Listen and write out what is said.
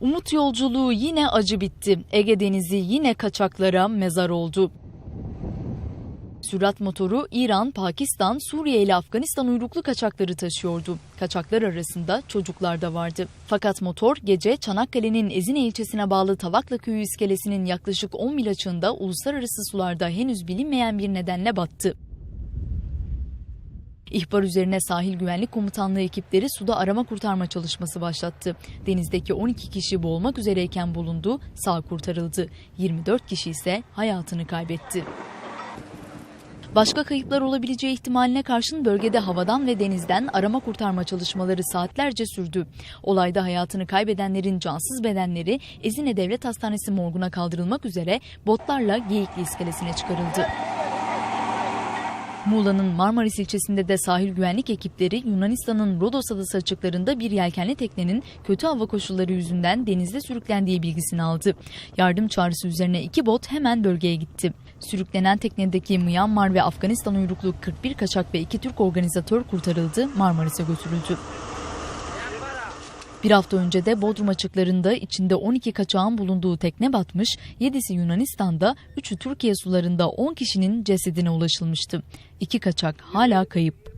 Umut yolculuğu yine acı bitti. Ege Denizi yine kaçaklara mezar oldu. Sürat motoru İran, Pakistan, Suriye ile Afganistan uyruklu kaçakları taşıyordu. Kaçaklar arasında çocuklar da vardı. Fakat motor gece Çanakkale'nin Ezine ilçesine bağlı Tavakla köyü iskelesinin yaklaşık 10 mil açığında uluslararası sularda henüz bilinmeyen bir nedenle battı. İhbar üzerine Sahil Güvenlik Komutanlığı ekipleri suda arama kurtarma çalışması başlattı. Denizdeki 12 kişi boğulmak üzereyken bulundu, sağ kurtarıldı. 24 kişi ise hayatını kaybetti. Başka kayıplar olabileceği ihtimaline karşın bölgede havadan ve denizden arama kurtarma çalışmaları saatlerce sürdü. Olayda hayatını kaybedenlerin cansız bedenleri Ezine Devlet Hastanesi morguna kaldırılmak üzere botlarla Geyikli iskelesine çıkarıldı. Muğla'nın Marmaris ilçesinde de sahil güvenlik ekipleri Yunanistan'ın Rodos adası açıklarında bir yelkenli teknenin kötü hava koşulları yüzünden denizde sürüklendiği bilgisini aldı. Yardım çağrısı üzerine iki bot hemen bölgeye gitti. Sürüklenen teknedeki Myanmar ve Afganistan uyruklu 41 kaçak ve iki Türk organizatör kurtarıldı, Marmaris'e götürüldü. Bir hafta önce de Bodrum açıklarında içinde 12 kaçağın bulunduğu tekne batmış, 7'si Yunanistan'da, 3'ü Türkiye sularında 10 kişinin cesedine ulaşılmıştı. İki kaçak hala kayıp.